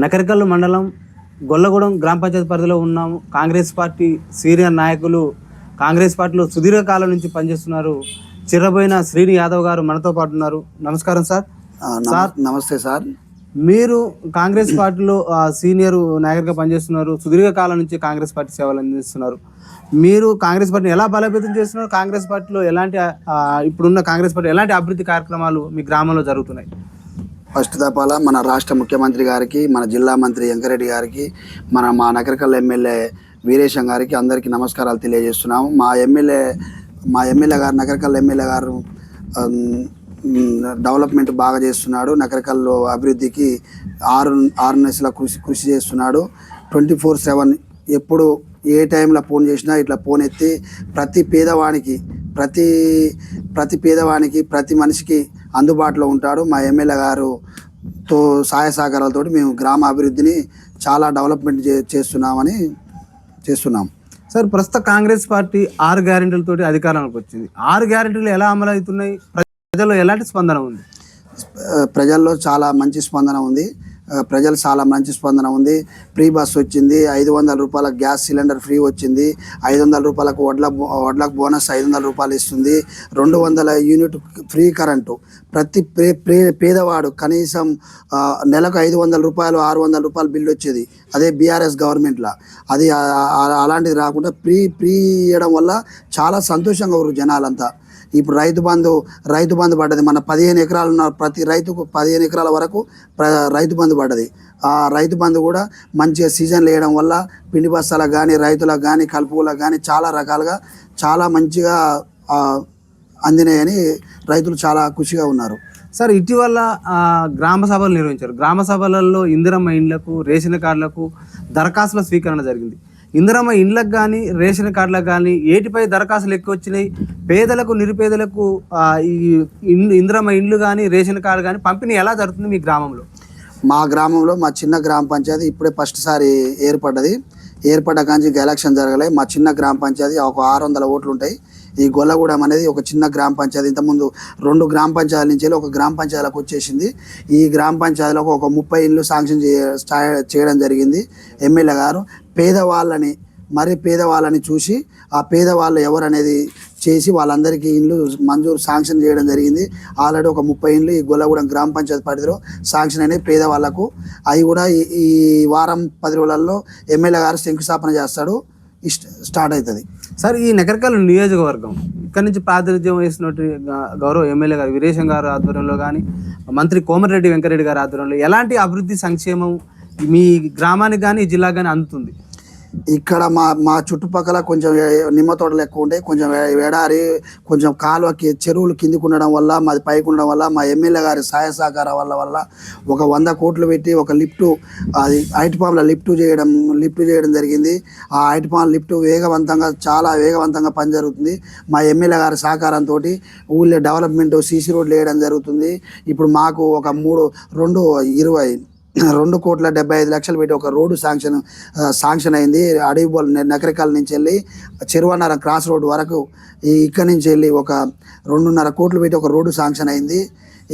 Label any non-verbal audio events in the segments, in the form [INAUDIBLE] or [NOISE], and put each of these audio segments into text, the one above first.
నకరికల్లు మండలం గొల్లగూడెం గ్రామ పంచాయతీ పరిధిలో ఉన్నాము కాంగ్రెస్ పార్టీ సీనియర్ నాయకులు కాంగ్రెస్ పార్టీలో సుదీర్ఘకాలం నుంచి పనిచేస్తున్నారు. చిరబోయిన శ్రీని యాదవ్ గారు మనతో పాటు ఉన్నారు. నమస్కారం సార్. నమ- నమస్తే సార్. మీరు కాంగ్రెస్ పార్టీలో సీనియర్ నాయకుడిగా పనిచేస్తున్నారు. సుదీర్ఘకాలం నుంచి కాంగ్రెస్ పార్టీ సేవలు అందిస్తున్నారు. మీరు కాంగ్రెస్ పార్టీని ఎలా బలోపేతం చేస్తున్నారు? కాంగ్రెస్ పార్టీలో ఎలాంటి ఇప్పుడున్న కాంగ్రెస్ పార్టీ ఎలాంటి అభివృద్ధి కార్యక్రమాలు మీ గ్రామంలో జరుగుతున్నాయి? ఫస్ట్ తపాల మన రాష్ట్ర ముఖ్యమంత్రి గారికి మన జిల్లా మంత్రి వెంకరెడ్డి గారికి మన మా నగరకల్ ఎమ్మెల్యే వీరేశం గారికి అందరికీ నమస్కారాలు తెలియజేస్తున్నాము. మా ఎమ్మెల్యే మా ఎమ్మెల్యే గారు నగరకల్ ఎమ్మెల్యే గారు డెవలప్మెంట్ బాగా చేస్తున్నాడు. నగరకల్లో అభివృద్ధికి ఆరు ఆరు నెలల కృషి కృషి చేస్తున్నాడు. ట్వంటీ ఫోర్ సెవెన్ ఎప్పుడు ఏ టైంలో ఫోన్ చేసినా ఇట్లా ఫోన్ ఎత్తి ప్రతి పేదవానికి ప్రతి ప్రతి పేదవానికి ప్రతి మనిషికి అందుబాటులో ఉంటాడు మా ఎమ్మెల్యే గారు తో సహాయ సహకారాలతో మేము గ్రామ అభివృద్ధిని చాలా డెవలప్మెంట్ చే చేస్తున్నామని చేస్తున్నాం. సార్ ప్రస్తుత కాంగ్రెస్ పార్టీ ఆరు గ్యారెంటీలతోటి అధికారంలోకి వచ్చింది. ఆరు గ్యారెంటీలు ఎలా అమలు అవుతున్నాయి ప్రజల్లో ఎలాంటి స్పందన ఉంది? ప్రజల్లో చాలా మంచి స్పందన ఉంది. ప్రజలు చాలా మంచి స్పందన ఉంది. ఫ్రీ బస్ వచ్చింది. ఐదు వందల రూపాయల గ్యాస్ సిలిండర్ ఫ్రీ వచ్చింది. ఐదు వందల రూపాయలకు వడ్ల వడ్లకు బోనస్ ఐదు వందల రూపాయలు ఇస్తుంది. రెండు వందల యూనిట్ ఫ్రీ కరెంటు. ప్రతి పే పే- పేదవాడు కనీసం నెలకు ఐదు వందల రూపాయలు ఆరు వందల రూపాయలు బిల్లు వచ్చేది. అదే బీఆర్ఎస్ గవర్నమెంట్లో. అది అలాంటిది రాకుండా ఫ్రీ ఫ్రీ ఇవ్వడం వల్ల చాలా సంతోషంగా ఉన్నారు జనాలంతా. ఇప్పుడు రైతు బంధు రైతు బంధు పడ్డది. మన పదిహేను ఎకరాలు ఉన్న ప్రతి రైతుకు పదిహేను ఎకరాల వరకు రైతు బంధు పడ్డది. ఆ రైతు బంధు కూడా మంచిగా సీజన్లు వేయడం వల్ల పిండి బస్తాలకు కానీ రైతులకు కానీ కలుపులకు కానీ చాలా రకాలుగా చాలా మంచిగా అందినాయని రైతులు చాలా ఖుషిగా ఉన్నారు. సార్ ఇటీవల గ్రామ సభలు నిర్వహించారు. గ్రామ సభలలో ఇందిరమ్మ ఇండ్లకు రేషన్ కార్డులకు దరఖాస్తుల స్వీకరణ జరిగింది. ఇందిరమ్మ ఇండ్లకు కానీ రేషన్ కార్డులకు కానీ ఏటిపై దరఖాస్తులు ఎక్కువ వచ్చినాయి పేదలకు నిరుపేదలకు ఈ ఇందిరమ్మ ఇండ్లు కానీ రేషన్ కార్డు కానీ పంపిణీ ఎలా జరుగుతుంది మీ గ్రామంలో? మా గ్రామంలో మా చిన్న గ్రామ పంచాయతీ ఇప్పుడే ఫస్ట్ సారి ఏర్పడ్డది. ఏర్పడ్డ కాంచి ఎలక్షన్ జరగలే. మా చిన్న గ్రామ పంచాయతీ ఒక ఆరు వందల ఓట్లు ఉంటాయి. ఈ గొల్లగూడెం అనేది ఒక చిన్న గ్రామ పంచాయతీ. ఇంతకుముందు రెండు గ్రామ పంచాయతీల నుంచి వెళ్ళి ఒక గ్రామ పంచాయతీలకు వచ్చేసింది. ఈ గ్రామ పంచాయతీలకు ఒక ముప్పై ఇండ్లు శాంక్షన్ చేయడం జరిగింది. ఎమ్మెల్యే గారు పేదవాళ్ళని మరి పేదవాళ్ళని చూసి ఆ పేదవాళ్ళు ఎవరు అనేది చేసి వాళ్ళందరికీ ఇండ్లు మంజూరు శాంక్షన్ చేయడం జరిగింది. ఆల్రెడీ ఒక ముప్పై ఇండ్లు ఈ గొల్లగూడెం గ్రామ పంచాయతీ పరిధిలో శాంక్షన్ అయినాయి పేదవాళ్ళకు అవి కూడా ఈ ఈ వారం పది రోజులలో ఎమ్మెల్యే గారు శంకుస్థాపన చేస్తాడు. ఇష్ట స్టార్ట్ అవుతుంది. సార్ ఈ నగరకాల నియోజకవర్గం ఇక్కడ నుంచి ప్రాతినిధ్యం వహిస్తున్నట్టు గౌరవ ఎమ్మెల్యే గారు వీరేశం గారు ఆధ్వర్యంలో కానీ మంత్రి కోమటిరెడ్డి వెంకరెడ్డి గారి ఆధ్వర్యంలో ఎలాంటి అభివృద్ధి సంక్షేమం మీ గ్రామానికి కానీ ఈ జిల్లాకు కానీ అందుతుంది? ఇక్కడ మా మా చుట్టుపక్కల కొంచెం నిమ్మ తోటలు ఎక్కువ ఉంటాయి. కొంచెం ఎడారి కొంచెం కాలువకి చెరువులు కిందికి ఉండడం వల్ల మాది పైకి ఉండడం వల్ల మా ఎమ్మెల్యే గారి సహాయ సహకారం వల్ల వల్ల ఒక వంద కోట్లు పెట్టి ఒక లిఫ్ట్ అది ఐటి పాంలో లిఫ్ట్ చేయడం లిఫ్ట్ చేయడం జరిగింది. ఆ ఐటి పామ్ లిఫ్ట్ వేగవంతంగా చాలా వేగవంతంగా పని జరుగుతుంది. మా ఎమ్మెల్యే గారి సహకారంతో ఊళ్ళో డెవలప్మెంట్ సీసీ రోడ్లు వేయడం జరుగుతుంది. ఇప్పుడు మాకు ఒక మూడు రెండు ఇరవై రెండు కోట్ల డెబ్బై ఐదు లక్షలు పెట్టి ఒక రోడ్డు శాంక్షన్ శాంక్షన్ అయింది. అడవి బోల్ నుంచి వెళ్ళి చెరువన్నర క్రాస్ రోడ్ వరకు ఈ ఇక్కడి నుంచి వెళ్ళి ఒక రెండున్నర కోట్లు పెట్టి ఒక రోడ్డు శాంక్షన్ అయింది.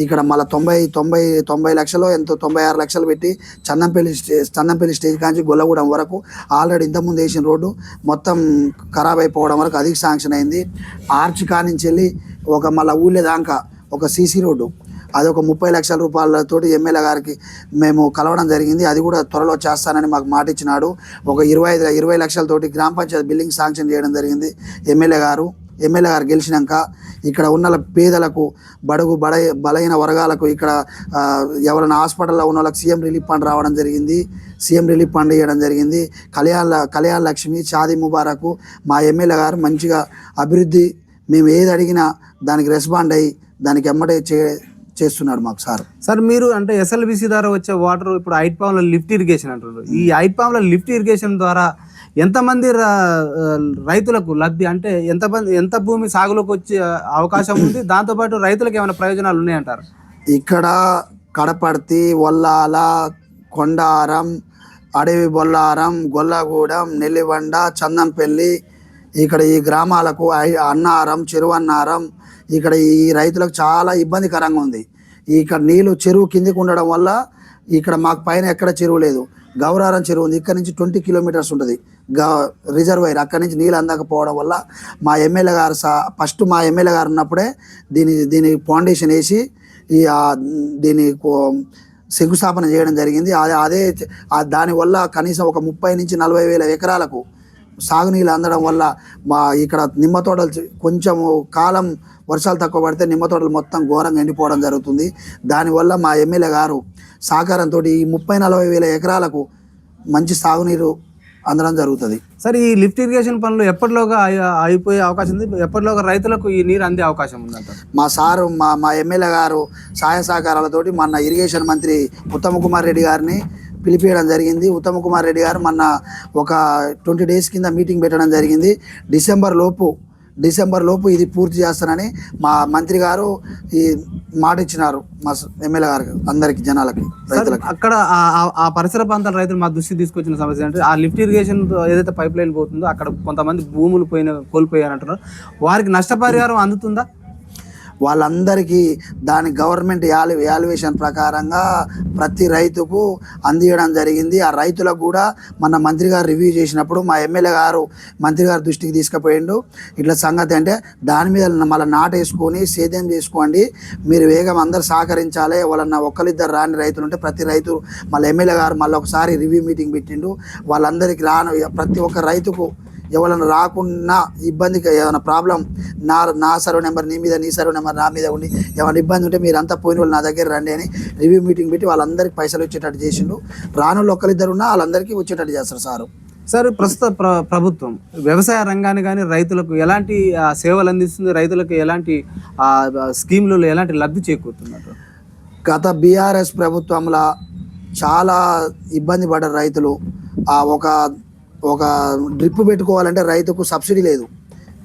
ఇక్కడ మళ్ళీ తొంభై తొంభై తొంభై లక్షలు ఎంతో తొంభై ఆరు లక్షలు పెట్టి చందంపల్లి స్టే చందంపల్లి స్టేజ్ కాంచి గొల్లగూడెం వరకు ఆల్రెడీ ఇంతకుముందు వేసిన రోడ్డు మొత్తం ఖరాబ్ అయిపోవడం వరకు అధిక శాంక్షన్ అయింది. ఆర్చ్ కానించి వెళ్ళి ఒక మళ్ళీ ఊళ్ళే దాకా ఒక సీసీ రోడ్డు అది ఒక ముప్పై లక్షల రూపాయలతోటి ఎమ్మెల్యే గారికి మేము కలవడం జరిగింది. అది కూడా త్వరలో చేస్తానని మాకు మాట ఇచ్చినాడు. ఒక ఇరవై ఐదు ఇరవై లక్షలతోటి గ్రామ పంచాయతీ బిల్డింగ్ శాంక్షన్ చేయడం జరిగింది. ఎమ్మెల్యే గారు ఎమ్మెల్యే గారు గెలిచినాక ఇక్కడ ఉన్న పేదలకు బడుగు బడ బలైన వర్గాలకు ఇక్కడ ఎవరైనా హాస్పిటల్లో ఉన్న వాళ్ళకి సీఎం రిలీఫ్ ఫండ్ రావడం జరిగింది. సీఎం రిలీఫ్ ఫండ్ ఇవ్వడం జరిగింది. కళ్యాణ కళ్యాణ లక్ష్మి షాదీ ముబారకు మా ఎమ్మెల్యే గారు మంచిగా అభివృద్ధి మేము ఏది అడిగినా దానికి రెస్పాండ్ అయ్యి దానికి ఎమ్మటే చే చేస్తున్నాడు మాకు సార్. సార్ మీరు అంటే ఎస్ఎల్బిసి ద్వారా వచ్చే వాటర్ ఇప్పుడు ఐట్ పామ్లో లిఫ్ట్ ఇరిగేషన్ అంటున్నారు. ఈ ఐట్ పామ్లో లిఫ్ట్ ఇరిగేషన్ ద్వారా ఎంతమంది రైతులకు లబ్ధి అంటే ఎంతమంది ఎంత భూమి సాగులోకి వచ్చే అవకాశం ఉంది? దాంతోపాటు రైతులకు ఏమైనా ప్రయోజనాలు ఉన్నాయంటారు? ఇక్కడ కడపర్తి వల్లాల కొండారం అడవి బొల్లారం గొల్లగూడెం నెల్లిబండ చందంపల్లి ఇక్కడ ఈ గ్రామాలకు ఐ- అన్నారం చెరువన్నారం ఇక్కడ ఈ రైతులకు చాలా ఇబ్బందికరంగా ఉంది. ఇక్కడ నీళ్ళు చెరువు కిందికి ఉండడం వల్ల ఇక్కడ మాకు పైన ఎక్కడ చెరువు లేదు. గౌరారం చెరువు ఉంది. ఇక్కడ నుంచి ట్వంటీ కిలోమీటర్స్ ఉంటుంది. గా రిజర్వైర్ అక్కడి నుంచి నీళ్ళు అందకపోవడం వల్ల మా ఎమ్మెల్యే గారు సా ఫస్ట్ మా ఎమ్మెల్యే గారు ఉన్నప్పుడే దీని దీని ఫౌండేషన్ వేసి ఈ దీని శంకుస్థాపన చేయడం జరిగింది. అదే అదే దానివల్ల కనీసం ఒక ముప్పై నుంచి నలభై వేల ఎకరాలకు సాగునీళ్ళు అందడం వల్ల మా ఇక్కడ నిమ్మ తోటలు కొంచెం కాలం వర్షాలు తక్కువ పడితే నిమ్మ తోటలు మొత్తం ఘోరంగా ఎండిపోవడం జరుగుతుంది. దానివల్ల మా ఎమ్మెల్యే గారు సహకారంతో ఈ ముప్పై నలభై వేల ఎకరాలకు మంచి సాగునీరు అందడం జరుగుతుంది. సార్ ఈ లిఫ్ట్ ఇరిగేషన్ పనులు ఎప్పటిలోగా అయి- అయిపోయే అవకాశం ఉంది? ఎప్పటిలోగా రైతులకు ఈ నీరు అందే అవకాశం ఉందంటారు? మా సారు మా మా ఎమ్మెల్యే గారు సహాయ సహకారాలతోటి మొన్న ఇరిగేషన్ మంత్రి ఉత్తమ్ కుమార్ రెడ్డి గారిని పిలిపియడం జరిగింది. ఉత్తమ్ కుమార్ రెడ్డి గారు మొన్న ఒక ట్వంటీ డేస్ కింద మీటింగ్ పెట్టడం జరిగింది. డిసెంబర్ లోపు డిసెంబర్ లోపు ఇది పూర్తి చేస్తానని మా మంత్రి గారు ఈ మాట ఇచ్చినారు. మా ఎమ్మెల్యే గారికి అందరికి జనాలకి రైతులకి. అక్కడ ఆ- పరిసర ప్రాంతాల రైతులు మా దృష్టికి తీసుకొచ్చిన సమస్య అంటే ఆ లిఫ్ట్ ఇరిగేషన్ ఏదైతే పైప్ లైన్ పోతుందో అక్కడ కొంతమంది భూములు పోయిన కోల్పోయారు అంటున్నారు వారికి నష్టపరిహారం అందుతుందా? వాళ్ళందరికీ దాని గవర్నమెంట్ యాలు వాల్యుయేషన్ ప్రకారంగా ప్రతి రైతుకు అందియడం జరిగింది. ఆ రైతులకు కూడా మన మంత్రి గారు రివ్యూ చేసినప్పుడు మా ఎమ్మెల్యే గారు మంత్రి గారి దృష్టికి తీసుకుపోయిండు. ఇట్లా సంగతి అంటే దాని మీద మళ్ళీ నాటేసుకొని సేద్యం చేసుకోండి. మీరు వేగం అందరు సహకరించాలి. వాళ్ళన్న ఒక్కరిద్దరు రాని రైతులు ఉంటే ప్రతి రైతు మళ్ళీ ఎమ్మెల్యే గారు మళ్ళీ ఒకసారి రివ్యూ మీటింగ్ పెట్టిండు. వాళ్ళందరికీ రాను ప్రతి ఒక్క రైతుకు ఎవరైనా రాకుండా ఇబ్బందికి ఏమైనా ప్రాబ్లం నా నా సర్వ్ నెంబర్ నీ మీద నీ సర్వ్ నెంబర్ నా మీద ఉండి ఏమైనా ఇబ్బంది ఉంటే మీరు అంతా పోయిన వాళ్ళు నా దగ్గర రండి అని రివ్యూ మీటింగ్ పెట్టి వాళ్ళందరికీ పైసలు వచ్చేటట్టు చేసిండు. రాను ఒక్కరిద్దరు ఉన్నా వాళ్ళందరికీ వచ్చేటట్టు చేస్తారు సారు. సార్ ప్రస్తుత ప్ర ప్రభుత్వం వ్యవసాయ రంగాన్ని కానీ రైతులకు ఎలాంటి సేవలు అందిస్తుంది రైతులకు ఎలాంటి స్కీములలో ఎలాంటి లబ్ధి చేకూరుతున్నారు? గత బీఆర్ఎస్ ప్రభుత్వంలో చాలా ఇబ్బంది పడ్డారు రైతులు ఒక ఒక డ్రిప్ పెట్టుకోవాలంటే రైతుకు సబ్సిడీ లేదు.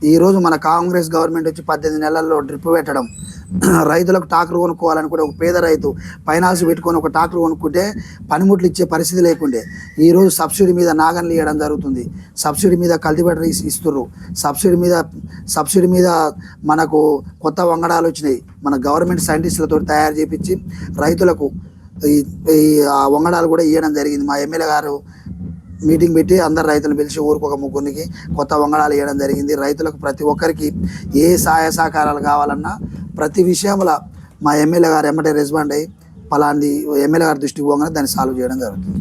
ఈరోజు మన కాంగ్రెస్ గవర్నమెంట్ వచ్చి పద్దెనిమిది నెలల్లో డ్రిప్ పెట్టడం [CLEARS THROAT] రైతులకు ట్రాక్టర్ కూడా ఒక పేద రైతు ఫైనాన్స్ పెట్టుకొని ఒక ట్రాక్టర్ కొనుక్కుంటే పనిముట్లు ఇచ్చే పరిస్థితి లేకుండే. ఈరోజు సబ్సిడీ మీద నాగన్లు ఇవ్వడం జరుగుతుంది. సబ్సిడీ మీద కల్టివేటర్ ఇస్- ఇస్తుర్రు. సబ్సిడీ మీద సబ్సిడీ మీద మనకు కొత్త వంగడాలు వచ్చినాయి. మన గవర్నమెంట్ సైంటిస్టులతో తయారు చేపించి రైతులకు ఈ ఈ ఆ వంగడాలు కూడా ఇవ్వడం జరిగింది. మా ఎమ్మెల్యే గారు మీటింగ్ పెట్టి అందరు రైతులు పిలిచి ఊరికి ఒక ముగ్గురికి కొత్త వంగడాలు వేయడం జరిగింది. రైతులకు ప్రతి ఒక్కరికి ఏ సహాయ సహకారాలు కావాలన్నా ప్రతి విషయంలో మా ఎమ్మెల్యే గారు ఎమ్మటే రెస్పాండ్ అయ్యి పలాంటి ఎమ్మెల్యే గారి దృష్టికి పోగానే దాన్ని సాల్వ్ చేయడం జరుగుతుంది.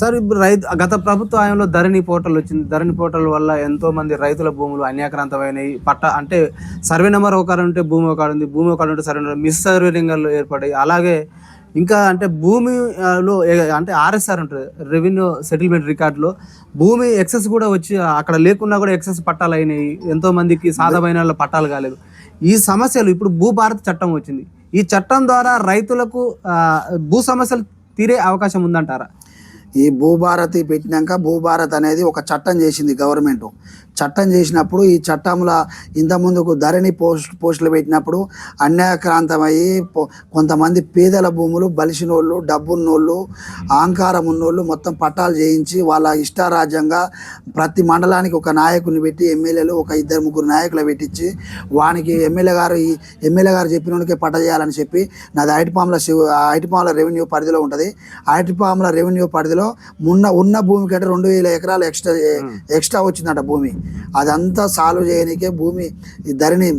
సార్ ఇప్పుడు రైతు గత ప్రభుత్వ హయాంలో ధరణి పోర్టల్ వచ్చింది. ధరణి పోర్టల్ వల్ల ఎంతో మంది రైతుల భూములు అన్యాక్రాంతమైనవి పట్ట అంటే సర్వే నెంబర్ ఒక ఉంటే భూమి ఒక ఉంది. భూమి ఒక ఉంటే సర్వే నెంబర్ మిస్ సర్వే లింగాలు ఏర్పడాయి. అలాగే ఇంకా అంటే భూమిలో అంటే ఆర్ఎస్ఆర్ ఉంటుంది రెవెన్యూ సెటిల్మెంట్ రికార్డులో భూమి ఎక్సెస్ కూడా వచ్చి అక్కడ లేకున్నా కూడా ఎక్సెస్ పట్టాలు అయినాయి. ఎంతోమందికి సాధమైన వాళ్ళ పట్టాలు కాలేదు. ఈ సమస్యలు ఇప్పుడు భూభారత్ చట్టం వచ్చింది. ఈ చట్టం ద్వారా రైతులకు భూ సమస్యలు తీరే అవకాశం ఉందంటారా? ఈ భూభారతి పెట్టినాక భూభారత్ అనేది ఒక చట్టం చేసింది గవర్నమెంట్. చట్టం చేసినప్పుడు ఈ చట్టంలో ఇంతకుముందుకు ధరణి పోస్ట్ పోస్టులు పెట్టినప్పుడు అన్యాయక్రాంతమయ్యి కొంతమంది పేదల భూములు బలిసినోళ్ళు డబ్బున్నోళ్ళు అహంకారం ఉన్నోళ్ళు మొత్తం పట్టాలు చేయించి వాళ్ళ ఇష్టారాజ్యంగా ప్రతి మండలానికి ఒక నాయకుని పెట్టి ఎమ్మెల్యేలు ఒక ఇద్దరు ముగ్గురు నాయకులు పెట్టించి వానికి ఎమ్మెల్యే గారు ఈ ఎమ్మెల్యే గారు చెప్పినోనికే పట్ట చేయాలని చెప్పి నాది ఐటిపాముల శివ ఐటిపాముల రెవెన్యూ పరిధిలో ఉంటుంది. ఐటిపాముల రెవెన్యూ పరిధిలో ఉన్న ఉన్న భూమి కంటే రెండు వేల ఎకరాలు ఎక్స్ట్రా ఎక్స్ట్రా వచ్చిందట భూమి. అదంతా సాల్వ్ చేయడానికే భూమి ఈ ధరణి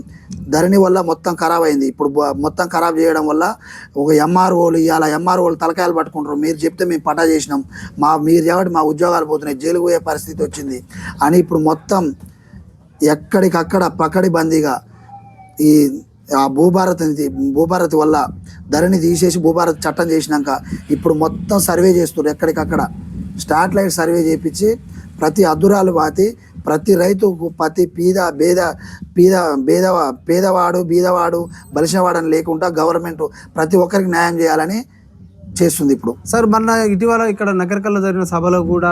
ధరణి వల్ల మొత్తం ఖరాబ్ అయింది. ఇప్పుడు మొత్తం ఖరాబ్ చేయడం వల్ల ఒక ఎంఆర్ఓలు ఇవాళ ఎంఆర్ఓలు తలకాయలు పట్టుకుంటారు. మీరు చెప్తే మేము పటా చేసినాం. మా మీరు కాబట్టి మా ఉద్యోగాలు పోతున్నాయి. జైలుకు పోయే పరిస్థితి వచ్చింది. అని ఇప్పుడు మొత్తం ఎక్కడికక్కడ పకడి బందీగా ఈ ఆ భూభారత్ అనేది భూభారత్ వల్ల ధరణి తీసేసి భూభారత్ చట్టం చేసినాక ఇప్పుడు మొత్తం సర్వే చేస్తున్నారు ఎక్కడికక్కడ. స్టాట్ లైట్ సర్వే చేపించి ప్రతి అద్దురాలు పాతి ప్రతి రైతుకు ప్రతి పీద బేద పీద బేదవ పేదవాడు బీదవాడు బలిసినవాడని లేకుండా గవర్నమెంట్ ప్రతి ఒక్కరికి న్యాయం చేయాలని చేస్తుంది ఇప్పుడు. సార్ మొన్న ఇటీవల ఇక్కడ నగరకల్లో జరిగిన సభలో కూడా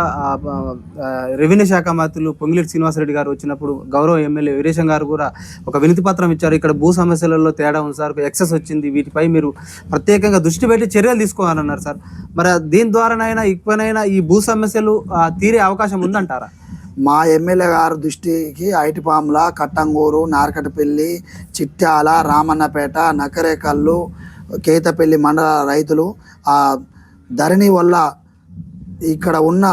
రెవెన్యూ శాఖ మంత్రులు పొంగిలేటి శ్రీనివాసరెడ్డి గారు వచ్చినప్పుడు గౌరవ ఎమ్మెల్యే వీరేశం గారు కూడా ఒక వినతి పత్రం ఇచ్చారు. ఇక్కడ భూ సమస్యలలో తేడా ఉంది సార్ ఎక్సెస్ వచ్చింది. వీటిపై మీరు ప్రత్యేకంగా దృష్టి పెట్టి చర్యలు తీసుకోవాలన్నారు సార్. మరి దీని ద్వారానైనా ఇకనైనా ఈ భూ సమస్యలు తీరే అవకాశం ఉందంటారా? మా ఎమ్మెల్యే గారి దృష్టికి ఐటిపాముల కట్టంగూరు నార్కటపల్లి చిట్యాల రామన్నపేట నకరేకల్లు కేతపల్లి మండల రైతులు ఆ ధరణి వల్ల ఇక్కడ ఉన్న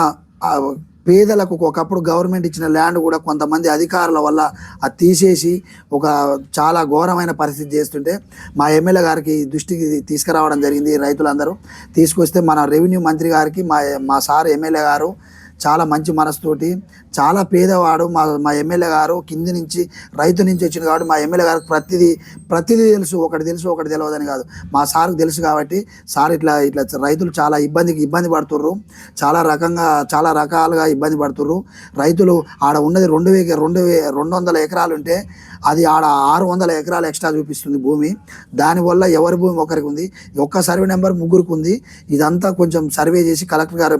పేదలకు ఒకప్పుడు గవర్నమెంట్ ఇచ్చిన ల్యాండ్ కూడా కొంతమంది అధికారుల వల్ల అది తీసేసి ఒక చాలా ఘోరమైన పరిస్థితి చేస్తుంటే మా ఎమ్మెల్యే గారికి దృష్టికి తీసుకురావడం జరిగింది రైతులందరూ. తీసుకొస్తే మన రెవెన్యూ మంత్రి గారికి మా మా సార్ ఎమ్మెల్యే గారు చాలా మంచి మనసుతోటి చాలా పేదవాడు మా మా ఎమ్మెల్యే గారు కింది నుంచి రైతు నుంచి వచ్చిన కాబట్టి మా ఎమ్మెల్యే గారికి ప్రతిదీ ప్రతిదీ తెలుసు ఒకటి తెలుసు ఒకటి తెలియదని కాదు. మా సార్కి తెలుసు కాబట్టి సార్ ఇట్లా ఇట్లా రైతులు చాలా ఇబ్బందికి ఇబ్బంది పడుతుర్రు. చాలా రకంగా చాలా రకాలుగా ఇబ్బంది పడుతుర్రు. రైతులు ఆడ ఉన్నది రెండు వే రెండు వే రెండు వందల ఎకరాలు ఉంటే అది ఆడ ఆరు వందల ఎకరాలు ఎక్స్ట్రా చూపిస్తుంది భూమి. దానివల్ల ఎవరి భూమి ఒకరికి ఉంది? ఒక్క సర్వే నెంబర్ ముగ్గురికి ఉంది. ఇదంతా కొంచెం సర్వే చేసి కలెక్టర్ గారు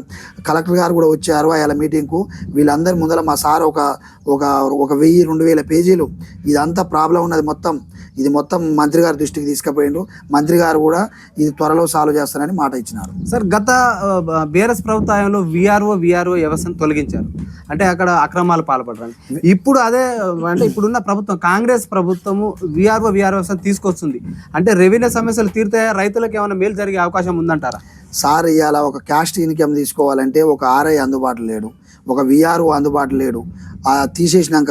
కలెక్టర్ గారు కూడా వచ్చారు. ఆయన మీటింగ్కు వీళ్ళందరి ముందర మా సార్ ఒక ఒక ఒక వెయ్యి రెండు వేల పేజీలు. ఇదంతా ప్రాబ్లం ఉన్నది మొత్తం. ఇది మొత్తం మంత్రి గారి దృష్టికి తీసుకుపోయిండు మంత్రి గారు కూడా ఇది త్వరలో సాల్వ్ చేస్తారని మాట ఇచ్చినారు. సార్ గత బీఆర్ఎస్ ప్రభుత్వంలో విఆర్ఓ విఆర్ఓ వ్యవస్థను తొలగించారు. అంటే అక్కడ అక్రమాలు పాల్పడడానికి ఇప్పుడు అదే అంటే ఇప్పుడున్న ప్రభుత్వం కాంగ్రెస్ ప్రభుత్వము విఆర్ఓ విఆర్ఓ వ్యవస్థను తీసుకొస్తుంది. అంటే రెవెన్యూ సమస్యలు తీరుతాయా? రైతులకు ఏమైనా మేలు జరిగే అవకాశం ఉందంటారా? సార్ ఇవాళ ఒక క్యాస్ట్ ఇన్కమ్ తీసుకోవాలంటే ఒక ఆర్ఐ అందుబాటులో లేడు. ఒక విఆర్ఓ అందుబాటులో లేడు. తీసేసినాక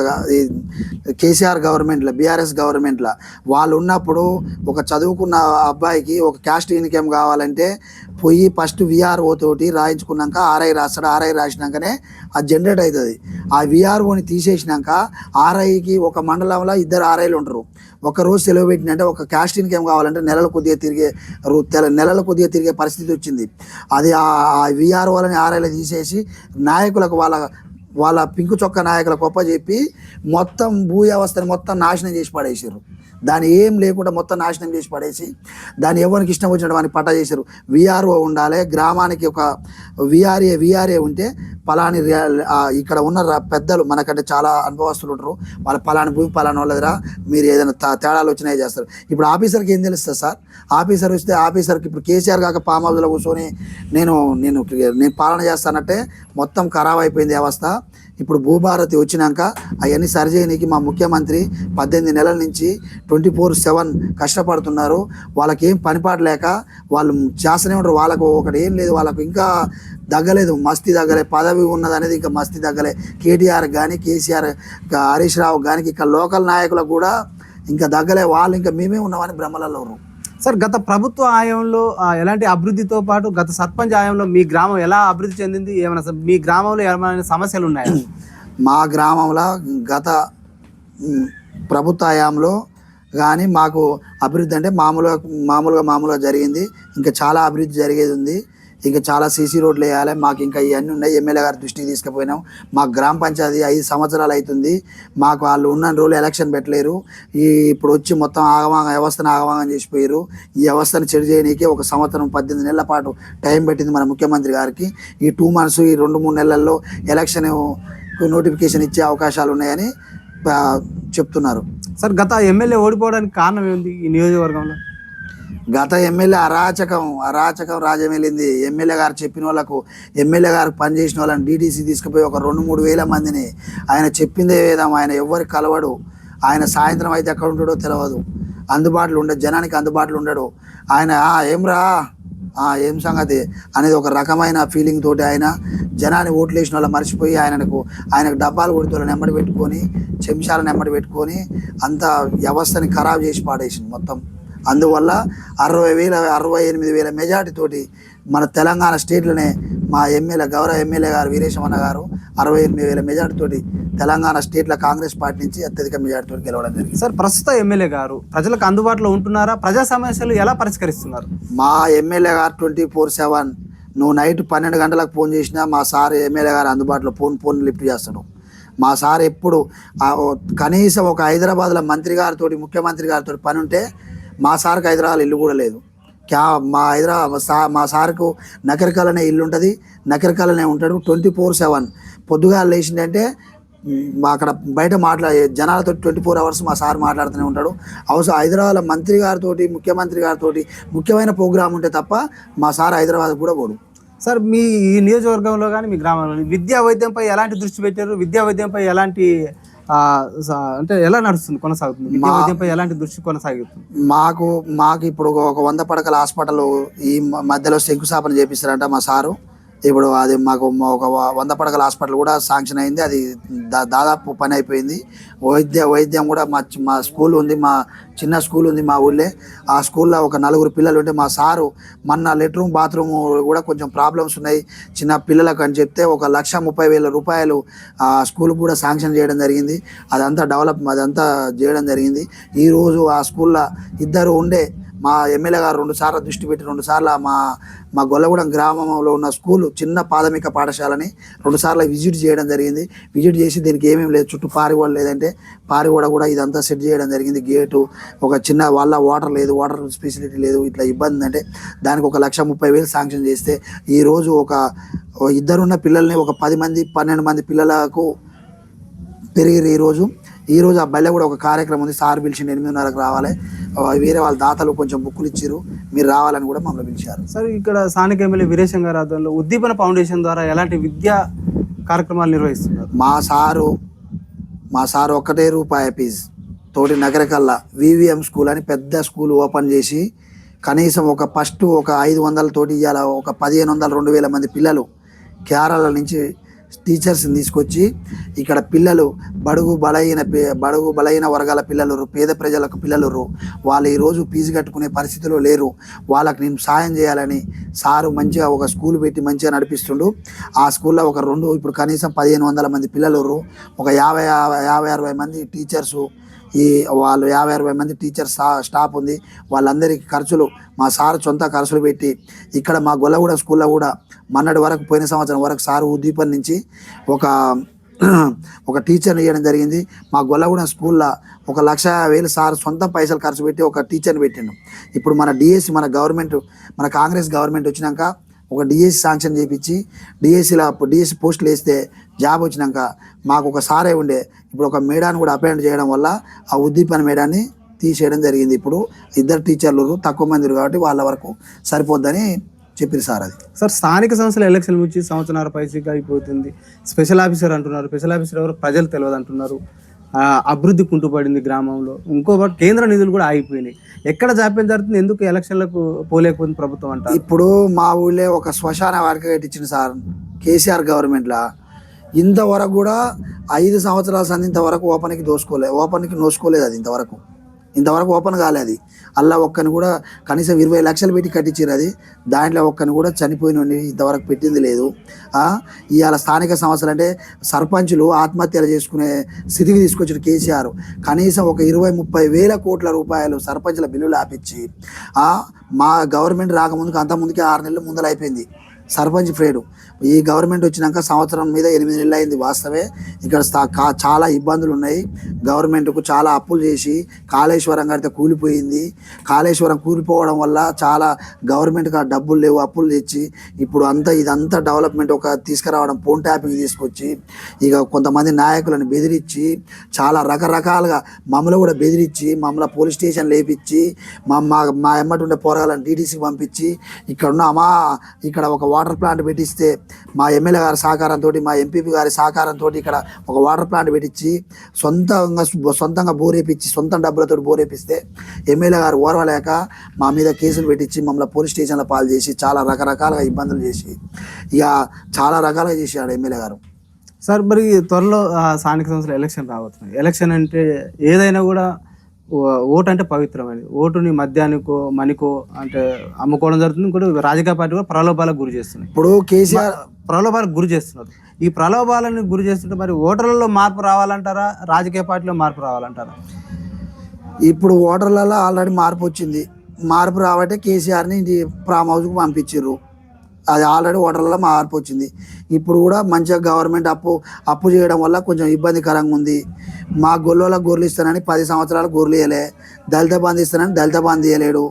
కేసీఆర్ గవర్నమెంట్లో బీఆర్ఎస్ గవర్నమెంట్లో వాళ్ళు ఉన్నప్పుడు ఒక చదువుకున్న అబ్బాయికి ఒక క్యాస్ట్ ఇన్కమ్ కావాలంటే పోయి ఫస్ట్ విఆర్ఓ తోటి రాయించుకున్నాక ఆర్ఐ రాస్తాడు ఆర్ఐ రాసినాకనే అది జనరేట్ అవుతుంది. ఆ విఆర్ఓని తీసేసినాక ఆర్ఐకి ఒక మండలంలో ఇద్దరు ఆర్ఐలు ఉంటారు. ఒక రోజు సెలవు పెట్టినంటే ఒక క్యాస్ట్ ఇన్కమ్ కావాలంటే నెలలు కొద్దిగా తిరిగే రో- తెల- నెలలు కొద్దిగా తిరిగే పరిస్థితి వచ్చింది. అది ఆ విఆర్ఓలని ఆర్ఐలు తీసేసి నాయకులకు వాళ్ళ వాళ్ళ పింకు చొక్క నాయకులకు గొప్ప చెప్పి మొత్తం భూ వ్యవస్థను మొత్తం నాశనం చేసి పడేసారు దాని ఏం లేకుండా మొత్తం నాశనం చేసి పడేసి దాన్ని ఎవరికి ఇష్టం వచ్చినట్టు వాడిని పట్టా చేశారు. విఆర్ఓ ఉండాలి గ్రామానికి ఒక విఆర్ఏ విఆర్ఏ ఉంటే పలాని ఇక్కడ ఉన్న పెద్దలు మనకంటే చాలా అనుభవస్తులు ఉంటారు. వాళ్ళ పలాని భూమి పలాని వాళ్ళదిరా మీరు ఏదైనా తేడాలు వచ్చినాయి చేస్తారు. ఇప్పుడు ఆఫీసర్కి ఏం తెలుస్తుంది సార్? ఆఫీసర్ వస్తే ఆఫీసర్కి ఇప్పుడు కేసీఆర్ కాక ఫామ్ హౌస్లో కూర్చొని నేను నేను నేను పాలన చేస్తానంటే మొత్తం ఖరాబ్ అయిపోయింది వ్యవస్థ ఇప్పుడు భూభారతి వచ్చినాక అవన్నీ సరిచేయడానికి మా ముఖ్యమంత్రి పద్దెనిమిది నెలల నుంచి ట్వంటీ ఫోర్ సెవెన్ కష్టపడుతున్నారు. వాళ్ళకి ఏం పనిపాటు లేక వాళ్ళు చేస్తూనే ఉంటారు. వాళ్ళకు ఒకటి ఏం లేదు. వాళ్ళకు ఇంకా దగ్గలేదు మస్తి దగ్గలే పదవి ఉన్నది అనేది ఇంకా మస్తి దగ్గలే కేటీఆర్ కానీ కేసీఆర్ హరీష్ రావు కానీ ఇంకా లోకల్ నాయకులకు కూడా ఇంకా దగ్గలే వాళ్ళు ఇంకా మేమే ఉన్నామని భ్రమలలో ఉన్నారు. సార్ గత ప్రభుత్వ ఆయంలో ఎలాంటి అభివృద్ధితో పాటు గత సర్పంచ్ ఆయంలో మీ గ్రామం ఎలా అభివృద్ధి చెందింది? ఏమైనా మీ గ్రామంలో ఏమైనా సమస్యలు ఉన్నాయా? మా గ్రామంలో గత ప్రభుత్వ హయాంలో కానీ మాకు అభివృద్ధి అంటే మామూలుగా మామూలుగా మామూలుగా జరిగింది. ఇంకా చాలా అభివృద్ధి జరిగేది ఉంది. ఇంకా చాలా సీసీ రోడ్లు వేయాలి. మాకు ఇంకా ఇవన్నీ ఉన్నాయి. ఎమ్మెల్యే గారి దృష్టికి తీసుకుపోయినాం. మా గ్రామ పంచాయతీ ఐదు సంవత్సరాలు అవుతుంది. మాకు వాళ్ళు ఉన్న రోజులు ఎలక్షన్ పెట్టలేరు. ఈ ఇప్పుడు వచ్చి మొత్తం ఆగమాగం వ్యవస్థను ఆగమాగం చేసిపోయారు. ఈ వ్యవస్థను చెడు చేయడానికి ఒక సంవత్సరం పద్దెనిమిది నెలల పాటు టైం పెట్టింది మన ముఖ్యమంత్రి గారికి. ఈ టూ మంత్స్ ఈ రెండు మూడు నెలల్లో ఎలక్షన్ నోటిఫికేషన్ ఇచ్చే అవకాశాలు ఉన్నాయని చెప్తున్నారు. సార్ గత ఎమ్మెల్యే ఓడిపోవడానికి కారణం ఏంది ఈ నియోజకవర్గంలో? గత ఎమ్మెల్యే అరాచకం అరాచకం రాజమేలింది. ఎమ్మెల్యే గారు చెప్పిన వాళ్ళకు ఎమ్మెల్యే గారు పనిచేసిన వాళ్ళని డీటీసీ తీసుకుపోయి ఒక రెండు మూడు వేల మందిని ఆయన చెప్పిందే వేదాం. ఆయన ఎవరికి కలవడు. ఆయన సాయంత్రం అయితే ఎక్కడ ఉంటాడో తెలియదు అందుబాటులో ఉండదు జనానికి అందుబాటులో ఉండడు. ఆయన ఏం రా ఆ, ఏం సంగతి? అనేది ఒక రకమైన ఫీలింగ్ తోటి ఆయన జనాన్ని ఓట్లు వేసిన వాళ్ళు మర్చిపోయి ఆయనకు ఆయనకు డబ్బాలు కొడుతున్న నెమ్మడి పెట్టుకొని చెంచాల నెమ్మడి పెట్టుకొని అంత వ్యవస్థని ఖరాబ్ చేసి పాడేసింది మొత్తం. అందువల్ల అరవై వేల అరవై ఎనిమిది వేల మెజార్టీ తోటి మన తెలంగాణ స్టేట్లోనే మా ఎమ్మెల్యే గౌరవ ఎమ్మెల్యే గారు వీరేశమన్న గారు అరవై ఎనిమిది వేల మెజార్టీ తోటి తెలంగాణ స్టేట్లో కాంగ్రెస్ పార్టీ నుంచి అత్యధిక మెజార్టీ తోటి గెలవడం జరిగింది. సార్ ప్రస్తుత ఎమ్మెల్యే గారు ప్రజలకు అందుబాటులో ఉంటున్నారా? ప్రజా సమస్యలు ఎలా పరిష్కరిస్తున్నారు? మా ఎమ్మెల్యే గారు ట్వంటీ ఫోర్ సెవెన్. నువ్వు నైట్ పన్నెండు గంటలకు ఫోన్ చేసినా మా సార్ ఎమ్మెల్యే గారు అందుబాటులో ఫోన్ ఫోన్ లిఫ్ట్ చేస్తాడు. మా సార్ ఎప్పుడు కనీసం ఒక హైదరాబాద్లో మంత్రి గారితో ముఖ్యమంత్రి గారితో పని ఉంటే మా సార్కి హైదరాబాద్ ఇల్లు కూడా లేదు. క్యా మా హైదరాబాద్ సా మా సార్కు నకరికలనే ఇల్లు ఉంటుంది. నకరికలనే ఉంటాడు ట్వంటీ ఫోర్ సెవెన్. పొద్దుగా లేచిందంటే మా అక్కడ బయట మాట్లా జనాలతో ట్వంటీ ఫోర్ అవర్స్ మా సార్ మాట్లాడుతూనే ఉంటాడు. అవసరం హైదరాబాద్ మంత్రి గారితో ముఖ్యమంత్రి గారితో ముఖ్యమైన ప్రోగ్రామ్ ఉంటే తప్ప మా సార్ హైదరాబాద్ కూడా పోడు. సార్ మీ ఈ నియోజకవర్గంలో కానీ మీ గ్రామంలో విద్యా వైద్యంపై ఎలాంటి దృష్టి పెట్టారు? విద్యా వైద్యంపై ఎలాంటి అంటే ఎలా నడుస్తుంది కొనసాగుతుంది? విద్యా మా- వైద్యంపై ఎలాంటి దృష్టి కొనసాగుతుంది? మాకు మాకు ఇప్పుడు ఒక- వంద పడకల హాస్పిటల్ ఈ మధ్యలో శంకుస్థాపన చేపిస్తారంట మా సారు. ఇప్పుడు అది మాకు ఒక వంద పడకల హాస్పిటల్ కూడా శాంక్షన్ అయింది. అది దా- దాదాపు పని అయిపోయింది. వైద్య వైద్యం కూడా మా మా స్కూల్ ఉంది. మా చిన్న స్కూల్ ఉంది మా ఊళ్ళే. ఆ స్కూల్లో ఒక నలుగురు పిల్లలు ఉంటే మా సారు మొన్న లెట్రూమ్ బాత్రూమ్ కూడా కొంచెం ప్రాబ్లమ్స్ ఉన్నాయి. చిన్న పిల్లలకు అని చెప్తే ఒక లక్ష ముప్పై వేల రూపాయలు ఆ స్కూల్ కూడా శాంక్షన్ చేయడం జరిగింది. అదంతా డెవలప్ అదంతా చేయడం జరిగింది. ఈరోజు ఆ స్కూల్లో ఇద్దరు ఉండే మా ఎమ్మెల్యే గారు రెండు సార్లు దృష్టి పెట్టి రెండు సార్లు మా మా గొల్లగూడెం గ్రామంలో ఉన్న స్కూల్ చిన్న ప్రాథమిక పాఠశాలని రెండు సార్లు విజిట్ చేయడం జరిగింది. విజిట్ చేసి దీనికి ఏమేమి లేదు చుట్టూ పారిగోడ లేదంటే పారిగోడ కూడా ఇదంతా సెట్ చేయడం జరిగింది. గేటు ఒక చిన్న వాళ్ళ వాటర్ లేదు వాటర్ ఫెసిలిటీ లేదు ఇట్లా ఇబ్బంది అంటే దానికి ఒక లక్ష ముప్పై వేలు శాంక్షన్ చేస్తే ఈరోజు ఒక ఇద్దరున్న పిల్లల్ని ఒక పది మంది పన్నెండు మంది పిల్లలకు పెరిగిరు ఈరోజు ఈరోజు ఆ బల్లె కూడా ఒక కార్యక్రమం ఉంది. సార్ పిలిచిండు ఎనిమిదిన్నరకు రావాలి. వేరే వాళ్ళ దాతలు కొంచెం బుక్కులు ఇచ్చారు మీరు రావాలని కూడా మమ్మల్ని పిలిచారు. సార్ ఇక్కడ స్థానిక ఎమ్మెల్యే వీరేశం గారి ఆధ్వర్యంలో ఉద్దీపన ఫౌండేషన్ ద్వారా ఎలాంటి విద్యా కార్యక్రమాలు నిర్వహిస్తున్నారు? మా సారు మా సారు ఒక్కటే రూపాయి ఫీజు. తోటి నగరకల్లా వివిఎం స్కూల్ అని పెద్ద స్కూల్ ఓపెన్ చేసి కనీసం ఒక ఫస్ట్ ఒక ఐదు వందల తోటి ఇవాళ ఒక పదిహేను వందల రెండు వేల మంది పిల్లలు కేరళ నుంచి టీచర్స్ని తీసుకొచ్చి ఇక్కడ పిల్లలు బడుగు బలైన బడుగు బలైన వర్గాల పిల్లలు పేద ప్రజలకు పిల్లలు వాళ్ళు ఈరోజు ఫీజు కట్టుకునే పరిస్థితిలో లేరు. వాళ్ళకి నేను సాయం చేయాలని సారు మంచిగా ఒక స్కూల్ పెట్టి మంచిగా నడిపిస్తుండు. ఆ స్కూల్లో ఒక రెండు ఇప్పుడు కనీసం పదిహేను వందల మంది పిల్లలు ఒక యాభై యాభై యాభై అరవై మంది టీచర్సు ఈ వాళ్ళు యాభై అరవై మంది టీచర్ స్టాఫ్ ఉంది. వాళ్ళందరికీ ఖర్చులు మా సార్ సొంత ఖర్చులు పెట్టి ఇక్కడ మా గొల్లగూడ స్కూల్లో కూడా మొన్నటి వరకు పోయిన సంవత్సరం వరకు సారు ఉద్దీపం నుంచి ఒక [CLEARS THROAT] ఒక టీచర్ని ఇవ్వడం జరిగింది. మా గొల్లగూడ స్కూల్లో ఒక లక్ష వేలు సార్ సొంత పైసలు ఖర్చు పెట్టి ఒక టీచర్ని పెట్టిండు. ఇప్పుడు మన డిఎస్సి మన గవర్నమెంట్ మన కాంగ్రెస్ గవర్నమెంట్ వచ్చినాక ఒక డిఎస్సి శాంక్షన్ చేయించి డిఎస్సిలో డిఎస్సి పోస్టులు వేస్తే జాబ్ వచ్చినాక మాకు ఒక సారే ఉండే. ఇప్పుడు ఒక మేడాన్ని కూడా అపాయింట్ చేయడం వల్ల ఆ ఉద్దీపన మేడాన్ని తీసేయడం జరిగింది. ఇప్పుడు ఇద్దరు టీచర్లు తక్కువ మంది కాబట్టి వాళ్ళ వరకు సరిపోద్దని చెప్పారు సార్ అది. సార్ స్థానిక సంస్థల ఎలక్షన్ వచ్చి సంవత్సరాల పైసగా అయిపోతుంది. స్పెషల్ ఆఫీసర్ అంటున్నారు స్పెషల్ ఆఫీసర్ ఎవరు ప్రజలు తెలియదు అంటున్నారు. అభివృద్ధి కుంటుపడింది గ్రామంలో. ఇంకోటి కేంద్ర నిధులు కూడా ఆగిపోయినాయి. ఎక్కడ జాప్యం జరుగుతుంది? ఎందుకు ఎలక్షన్లకు పోలేకపోతుంది ప్రభుత్వం అంటారు? ఇప్పుడు మా ఊళ్ళో ఒక శ్మశాన వారిక కట్టించింది సార్ కేసీఆర్ గవర్నమెంట్లో. ఇంతవరకు కూడా ఐదు సంవత్సరాల సంది ఇంతవరకు ఓపెన్కి దోసుకోలే ఓపెన్కి నోసుకోలేదు అది ఇంతవరకు. ఇంతవరకు ఓపెన్ కాలేదు అలా ఒక్కని కూడా కనీసం ఇరవై లక్షలు పెట్టి కట్టించారు అది. దాంట్లో ఒక్కని కూడా చనిపోయిన ఇంతవరకు పెట్టింది లేదు. ఇవాళ స్థానిక సంస్థలు అంటే సర్పంచులు ఆత్మహత్యలు చేసుకునే స్థితికి తీసుకొచ్చిన కేసీఆర్. కనీసం ఒక ఇరవై ముప్పై వేల కోట్ల రూపాయలు సర్పంచుల బిల్లులు ఆపించి మా గవర్నమెంట్ రాకముందుకు అంత ముందుకే ఆరు నెలలు ముందర అయిపోయింది సర్పంచ్ ఫ్రేడు. ఈ గవర్నమెంట్ వచ్చినాక సంవత్సరం మీద ఎనిమిది నెలలు అయింది వాస్తవే. ఇక్కడ చాలా ఇబ్బందులు ఉన్నాయి. గవర్నమెంట్కు చాలా అప్పులు చేసి కాళేశ్వరం కడితే కూలిపోయింది. కాళేశ్వరం కూలిపోవడం వల్ల చాలా గవర్నమెంట్కి డబ్బులు లేవు అప్పులు తెచ్చి ఇప్పుడు అంతా ఇదంతా డెవలప్మెంట్ ఒక తీసుకురావడం ఫోన్ ట్యాపింగ్ తీసుకొచ్చి ఇక కొంతమంది నాయకులను బెదిరించి చాలా రకరకాలుగా మమ్మల్ని కూడా బెదిరించి మమ్మల్ని పోలీస్ స్టేషన్ లేపించి మా మా మా ఎమ్మటి ఉండే పోరాలను డీటీసీకి పంపించి ఇక్కడ ఉన్న ఇక్కడ ఒక వాటర్ ప్లాంట్ పెట్టిస్తే మా ఎమ్మెల్యే గారి సహకారంతో మా ఎంపీపీ గారి సహకారంతో ఇక్కడ ఒక వాటర్ ప్లాంట్ పెట్టించి సొంతంగా సొంతంగా బోరేపించి సొంత డబ్బులతో బోరేపిస్తే ఎమ్మెల్యే గారు ఓర్వలేక మా మీద కేసులు పెట్టించి మమ్మల్ని పోలీస్ స్టేషన్లో పాలు చేసి చాలా రకరకాలుగా ఇబ్బందులు చేసి ఇక చాలా రకాలుగా చేశాడు ఎమ్మెల్యే గారు. సార్ మరి త్వరలో స్థానిక సంస్థల ఎలక్షన్ రాబోతున్నాయి. ఎలక్షన్ అంటే ఏదైనా కూడా ఓటు అంటే పవిత్రమైనది. ఓటుని మద్యానికో మనికో అంటే అమ్ముకోవడం జరుగుతుంది. ఇంకోటి రాజకీయ పార్టీ కూడా ప్రలోభాలకు గురి చేస్తున్నాయి ఇప్పుడు కేసీఆర్ ప్రలోభాలకు గురి చేస్తున్నారు. ఈ ప్రలోభాలను గురి చేస్తుంటే మరి ఓటర్లలో మార్పు రావాలంటారా? రాజకీయ పార్టీలో మార్పు రావాలంటారా? ఇప్పుడు ఓటర్లలో ఆల్రెడీ మార్పు వచ్చింది. మార్పు రాబట్టే కేసీఆర్ని ఇంటి ఫామ్ హౌస్కి పంపించారు అది ఆల్రెడీ ఓటర్లలో మార్పు వచ్చింది. ఇప్పుడు కూడా మంచిగా గవర్నమెంట్ అప్పు అప్పు చేయడం వల్ల కొంచెం ఇబ్బందికరంగా ఉంది. మా గొల్లోళ్ళకి గొర్రెలు ఇస్తానని పది సంవత్సరాలు గొర్రెలు ఇవ్వలే దళిత బంధు ఇస్తానని దళిత బంధు ఇవ్వలేడు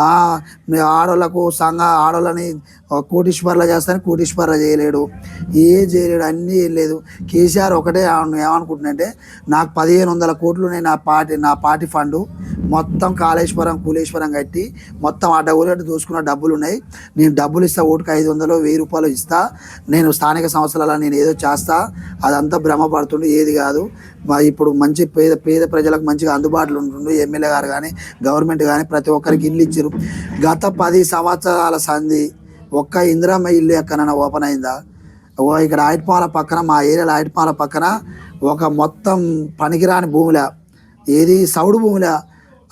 ఆడోళ్ళకు సంఘ ఆడోళ్ళని కోటీశ్వర్ల చేస్తాను కోటీశ్వర్ల చేయలేడు. ఏ చేయలేడు అన్నీ చేయలేదు లేదు. కేసీఆర్ ఒకటే ఏమను- ఏమనుకుంటున్నాడంటే నాకు పదిహేను వందల కోట్లు ఉన్నాయి నా పార్టీ నా పార్టీ ఫండు. మొత్తం కాళేశ్వరం కూలేశ్వరం కట్టి మొత్తం ఆ డబ్బులు దోసుకున్న డబ్బులు ఉన్నాయి నేను డబ్బులు ఇస్తా ఓటుకు ఐదు వందలు వెయ్యి రూపాయలు ఇస్తా. నేను స్థానిక సంస్థలలో నేను ఏదో చేస్తా. అదంతా భ్రమపడుతుండు ఏది కాదు. ఇప్పుడు మంచి పేద పేద ప్రజలకు మంచిగా అందుబాటులో ఉంటుండు. ఎమ్మెల్యే గారు కానీ గవర్నమెంట్ కానీ ప్రతి ఒక్కరికి ఇల్లు ఇచ్చారు గత పది సంవత్సరాల సంధి ఒక్క ఇందిరమ్మ ఇల్లు ఎక్కడైనా ఓపెన్ అయిందా? ఓ ఇక్కడ ఆయిట్పాల పక్కన మా ఏరియాలో ఆయిట్పాల పక్కన ఒక మొత్తం పనికిరాని భూమిలా ఏది సౌడు భూమిలా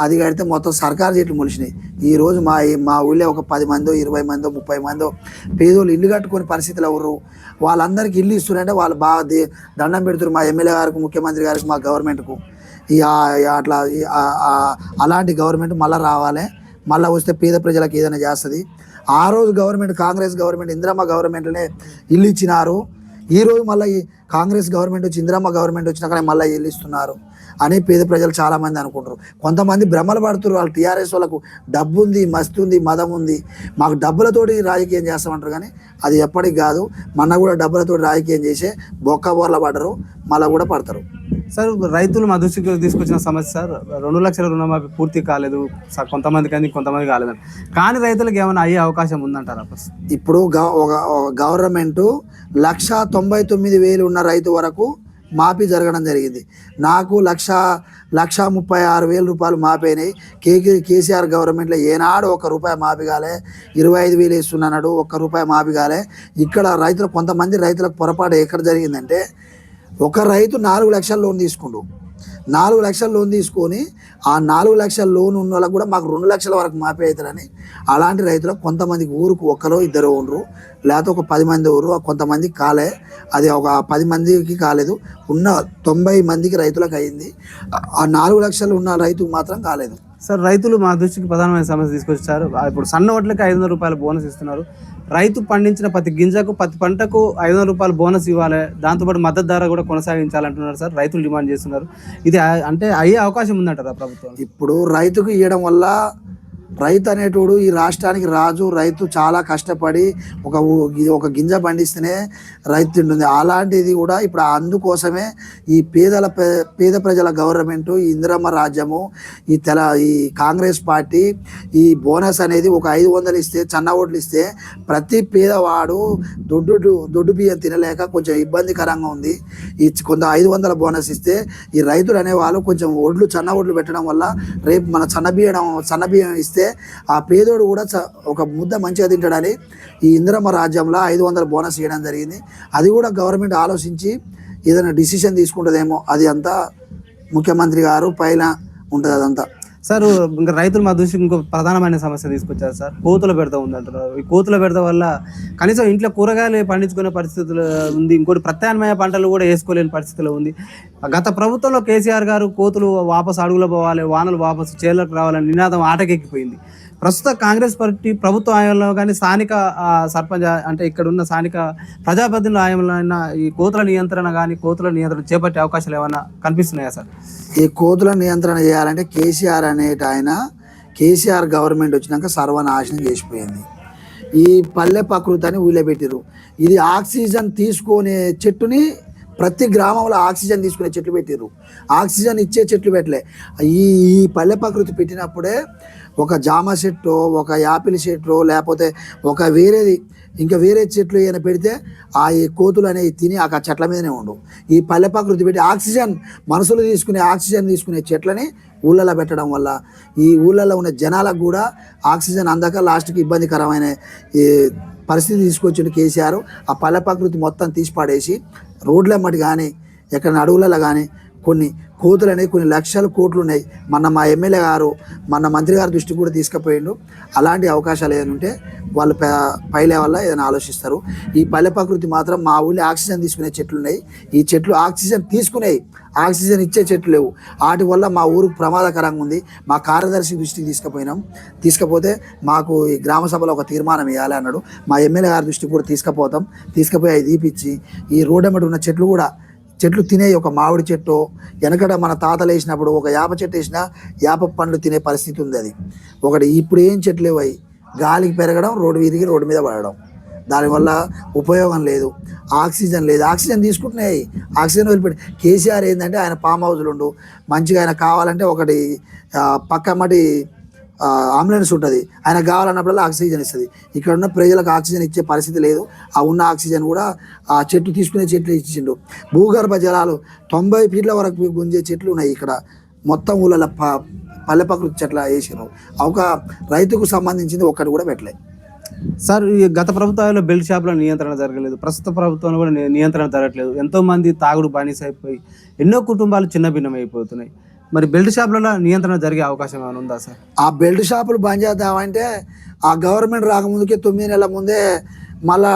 అది కడితే మొత్తం సర్కారు చెట్లు మొలిచినాయి. ఈరోజు మా మా ఊళ్ళో ఒక పది మందో ఇరవై మందో ముప్పై మందో పేదోళ్ళు ఇల్లు కట్టుకునే పరిస్థితులు ఎవరు వాళ్ళందరికీ ఇల్లు ఇస్తున్నారంటే వాళ్ళు బాగా దండం పెడుతున్నారు మా ఎమ్మెల్యే గారికి ముఖ్యమంత్రి గారికి మా గవర్నమెంట్కు. అట్లా ఈ అలాంటి గవర్నమెంట్ మళ్ళీ రావాలి. మళ్ళీ వస్తే పేద ప్రజలకు ఏదైనా చేస్తుంది. ఆ రోజు గవర్నమెంట్ కాంగ్రెస్ గవర్నమెంట్ ఇందిరమ్మ గవర్నమెంట్లనే ఇల్లు ఇచ్చినారు. ఈరోజు మళ్ళీ ఈ కాంగ్రెస్ గవర్నమెంట్ వచ్చి ఇందిరమ్మ గవర్నమెంట్ వచ్చినాక మళ్ళీ ఇల్లు ఇస్తున్నారు. అని పేద ప్రజలు చాలామంది అనుకుంటారు. కొంతమంది భ్రమలు పడుతున్నారు. వాళ్ళు టీఆర్ఎస్ వాళ్ళకు డబ్బు ఉంది మస్తు ఉంది మదం ఉంది. మాకు డబ్బులతోటి రాజకీయం చేస్తామంటారు కానీ అది ఎప్పటికి కాదు. మొన్న కూడా డబ్బులతోటి రాజకీయం చేసే బొక్క బోర్ల పడరు మళ్ళీ కూడా పడతారు. సార్ రైతులు మా దృష్టికి తీసుకొచ్చిన సమస్య సార్ రెండు లక్షల రుణమాఫీ పూర్తి కాలేదు. స- కొంతమంది కానీ కొంతమంది కాలేదని కానీ రైతులకు ఏమైనా అయ్యే అవకాశం ఉందంటారా ఇప్పుడు గవ- ఒక ఒక గవర్నమెంట్ లక్ష తొంభై తొమ్మిది వేలు ఉన్న రైతు వరకు మాఫీ జరగడం జరిగింది. నాకు లక్ష లక్ష ముప్పై ఆరు వేల రూపాయలు మాపైనాయి కేకే కేసీఆర్ గవర్నమెంట్లో ఏనాడు ఒక రూపాయి మాఫీ కాలే. ఇరవై ఐదు వేలు ఇస్తున్నాడు ఒక్క రూపాయి మాఫీ కాలే. ఇక్కడ రైతులు కొంతమంది రైతులకు పొరపాటు ఎక్కడ జరిగిందంటే ఒక రైతు నాలుగు లక్షల లోన్ తీసుకుండు. నాలుగు లక్షల లోన్ తీసుకొని ఆ నాలుగు లక్షల లోన్ ఉన్న వాళ్ళకి కూడా మాకు రెండు లక్షల వరకు మాఫీ అవుతారని అలాంటి రైతులకు కొంతమందికి ఊరుకు ఒక్కరో ఇద్దరు ఉండరు. లేకపోతే ఒక పది మంది ఊరు కొంతమంది కాలే. అది ఒక పది మందికి కాలేదు. ఉన్న తొంభై మందికి రైతులకు అయింది. ఆ నాలుగు లక్షలు ఉన్న రైతుకు మాత్రం కాలేదు. సార్ రైతులు మా దృష్టికి ప్రధానమైన సమస్య తీసుకొచ్చారు. ఇప్పుడు సన్న ఓట్లకి ఐదు వందల రూపాయల బోనస్ ఇస్తున్నారు. రైతు పండించిన ప్రతి గింజకు ప్రతి పంటకు ఐదు వందల రూపాయలు బోనస్ ఇవ్వాలి. దాంతోపాటు మద్దతు ధర కూడా కొనసాగించాలంటున్నారు సార్. రైతులు డిమాండ్ చేస్తున్నారు. ఇది అంటే అయ్యే అవకాశం ఉందంటారా ప్రభుత్వం? ఇప్పుడు రైతుకు ఇవ్వడం వల్ల రైతు అనేటోడు ఈ రాష్ట్రానికి రాజు రైతు చాలా కష్టపడి ఒక ఒక గింజ పండిస్తేనే రైతు తింటుంది. అలాంటిది కూడా ఇప్పుడు అందుకోసమే ఈ పేదల పే- పేద ప్రజల గవర్నమెంట్ ఈ ఇందిరమ్మ రాజ్యము ఈ తెల ఈ కాంగ్రెస్ పార్టీ ఈ బోనస్ అనేది ఒక ఐదు వందలు ఇస్తే చన్న ఓట్లు ఇస్తే ప్రతి పేదవాడు దొడ్డు దొడ్డు బియ్యం తినలేక కొంచెం ఇబ్బందికరంగా ఉంది. ఈ కొంత ఐదు వందల బోనస్ ఇస్తే ఈ రైతులు అనేవాళ్ళు కొంచెం ఒడ్లు చన్న ఒడ్లు పెట్టడం వల్ల రేపు మన సన్న బియ్యం సన్న బియ్యం ఇస్తే ఆ పేదోడు కూడా చ- ఒక ముద్ద మంచిగా తింటాడని ఈ ఇందిరమ్మ రాజ్యంలో ఐదు వందల బోనస్ ఇవ్వడం జరిగింది. అది కూడా గవర్నమెంట్ ఆలోచించి ఏదైనా డిసిషన్ తీసుకుంటుందేమో అది అంతా ముఖ్యమంత్రి గారు పైన ఉంటుంది అదంతా. సార్ ఇంకా రైతులు మా దృష్టికి ఇంకో ప్రధానమైన సమస్య తీసుకొచ్చారు సార్. కోతుల ఉంది ఉందంటారు ఈ కోతుల పెడత వల్ల కనీసం ఇంట్లో కూరగాయలు పండించుకునే పరిస్థితులు ఉంది. ఇంకోటి ప్రత్యామ్నాయ పంటలు కూడా వేసుకోలేని పరిస్థితిలో ఉంది. గత ప్రభుత్వంలో కేసీఆర్ గారు కోతులు వాపసు అడుగులో పోవాలి వానలు వాపసు చేలకు రావాలని నినాదం ఆటకెక్కిపోయింది. ప్రస్తుత కాంగ్రెస్ పార్టీ ప్రభుత్వ ఆయంలో కానీ స్థానిక సర్పంచ్ అంటే ఇక్కడ ఉన్న స్థానిక ప్రజాప్రతినిధుల ఆయంలో అయినా ఈ కోతుల నియంత్రణ కానీ కోతుల నియంత్రణ చేపట్టే అవకాశాలు ఏమైనా కనిపిస్తున్నాయా సార్? ఈ కోతుల నియంత్రణ చేయాలంటే కేసీఆర్ అనేటి ఆయన కేసీఆర్ గవర్నమెంట్ వచ్చినాక సర్వనాశనం చేసిపోయింది. ఈ పల్లె ప్రకృతి అని ఊళ్ళబెట్టిరు ఇది ఆక్సిజన్ తీసుకునే చెట్టుని ప్రతి గ్రామంలో ఆక్సిజన్ తీసుకునే చెట్లు పెట్టిరు ఆక్సిజన్ ఇచ్చే చెట్లు పెట్టలే. ఈ ఈ పల్లె ప్రకృతి పెట్టినప్పుడే ఒక జామ చెట్టు ఒక యాపిల్ చెట్టు లేకపోతే ఒక వేరేది ఇంకా వేరే చెట్లు ఏమైనా పెడితే ఆ ఈ కోతులు అనేవి తిని ఆ చెట్ల మీదనే ఉండవు ఈ పల్లెపాకృతి పెట్టి ఆక్సిజన్ మనసులు తీసుకునే ఆక్సిజన్ తీసుకునే చెట్లని ఊళ్ళలో పెట్టడం వల్ల ఈ ఊళ్ళలో ఉన్న జనాలకు కూడా ఆక్సిజన్ అందక లాస్ట్కి ఇబ్బందికరమైన ఈ పరిస్థితి తీసుకొచ్చిండు కేసీఆర్. ఆ పల్లెపాకృతి మొత్తం తీసి పడేసి రోడ్లమ్మటి కానీ ఎక్కడ అడవులలో కానీ కొన్ని కోతులు అనేవి కొన్ని లక్షల కోట్లు ఉన్నాయి మన మా ఎమ్మెల్యే గారు మన మంత్రి గారి దృష్టి కూడా తీసుకుపోయిండు. అలాంటి అవకాశాలు ఏదైనా ఉంటే వాళ్ళు పైలే పై లెవెల్లో ఏదైనా ఆలోచిస్తారు. ఈ పల్లె ప్రకృతి మాత్రం మా ఊళ్ళో ఆక్సిజన్ తీసుకునే చెట్లు ఉన్నాయి. ఈ చెట్లు ఆక్సిజన్ తీసుకునేవి ఆక్సిజన్ ఇచ్చే చెట్లు లేవు. వాటి వల్ల మా ఊరు ప్రమాదకరంగా ఉంది. మా కార్యదర్శి దృష్టికి తీసుకుపోయినాం. తీసుకపోతే మాకు ఈ గ్రామ సభలో ఒక తీర్మానం ఇవ్వాలి అన్నాడు. మా ఎమ్మెల్యే గారి దృష్టికి కూడా తీసుకుపోతాం. తీసుకుపోయి అవి తీపిచ్చి ఈ రోడ్డు వెంబడి ఉన్న చెట్లు కూడా చెట్లు తినే ఒక మామిడి చెట్టు వెనకట మన తాతలు వేసినప్పుడు ఒక యాప చెట్టు వేసినా యాప పండ్లు తినే పరిస్థితి ఉంది అది. ఒకటి ఇప్పుడు ఏం చెట్లు లేవు గాలికి పెరగడం రోడ్డు వీధికి రోడ్డు మీద పడడం. దానివల్ల ఉపయోగం లేదు ఆక్సిజన్ లేదు. ఆక్సిజన్ తీసుకుంటున్నాయి ఆక్సిజన్ వదిలిపెట్టి. కేసీఆర్ ఏంటంటే ఆయన ఫామ్ హౌస్లు ఉండు మంచిగా ఆయన కావాలంటే ఒకటి పక్క మటి అంబులెన్స్ ఉంటుంది. ఆయన కావాలన్నప్పుడల్లా ఆక్సిజన్ ఇస్తుంది. ఇక్కడ ఉన్న ప్రజలకు ఆక్సిజన్ ఇచ్చే పరిస్థితి లేదు. ఆ ఉన్న ఆక్సిజన్ కూడా ఆ చెట్టు తీసుకునే చెట్లు ఇచ్చిండు. భూగర్భ జలాలు తొంభై ఫీట్ల వరకు గుంజే చెట్లు ఉన్నాయి ఇక్కడ. మొత్తం ఊళ్ళలో ప పల్లె ప్రకృతి చెట్ల వేసినారు ఒక రైతుకు సంబంధించింది ఒక్కటి కూడా పెట్టలేదు సార్ ఈ గత ప్రభుత్వాల్లో బెల్ట్ షాపుల నియంత్రణ జరగలేదు. ప్రస్తుత ప్రభుత్వంలో కూడా నియంత్రణ జరగట్లేదు. ఎంతో మంది తాగుడు బానిస అయిపోయి ఎన్నో కుటుంబాలు చిన్న భిన్నం అయిపోతున్నాయి మరి బెల్ట్ షాపులలో నియంత్రణ జరిగే అవకాశం ఏమైనా ఉందా సార్? ఆ బెల్ట్ షాపులు బంద్ చేద్దామంటే ఆ గవర్నమెంట్ రాకముందుకే తొమ్మిది నెలల ముందే మళ్ళా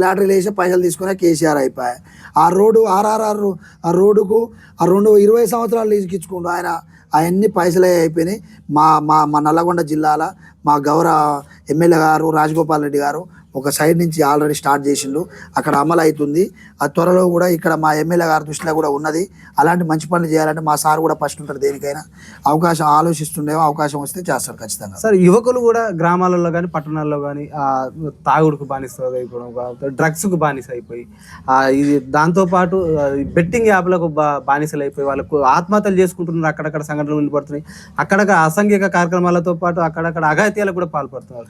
లాటరీలు వేసి పైసలు తీసుకునే కేసీఆర్ అయిపోయాయి. ఆ రోడ్డు ఆర్ఆర్ఆర్ ఆ రోడ్డుకు ఆ రెండు ఇరవై సంవత్సరాలు లీజుకిచ్చుకుంటూ ఆయన అవన్నీ పైసలే అయిపోయినాయి. మా మా మా నల్లగొండ జిల్లాల మా గౌరవ ఎమ్మెల్యే గారు రాజగోపాల్ రెడ్డి గారు ఒక సైడ్ నుంచి ఆల్రెడీ స్టార్ట్ చేసిండు. అక్కడ అమలు అవుతుంది ఆ త్వరలో కూడా ఇక్కడ మా ఎమ్మెల్యే గారి దృష్టిలో కూడా ఉన్నది. అలాంటి మంచి పనులు చేయాలంటే మా సార్ కూడా ఫస్ట్ ఉంటారు దేనికైనా. అవకాశం ఆలోచిస్తుండేమో అవకాశం వస్తే చేస్తారు ఖచ్చితంగా. సార్ యువకులు కూడా గ్రామాలలో కానీ పట్టణాల్లో కానీ తాగుడుకు బానిస అయిపోవడం డ్రగ్స్కు బానిస అయిపోయి ఇది దాంతోపాటు బెట్టింగ్ యాప్లకు బా బానిసలు అయిపోయి వాళ్ళకు ఆత్మహత్యలు చేసుకుంటున్నారు. అక్కడక్కడ సంఘటనలు వినపడుతున్నాయి. అక్కడక్కడ అసాంఘిక కార్యక్రమాలతో పాటు అక్కడక్కడ అఘాయిత్యాలకు కూడా పాల్పడుతున్నారు.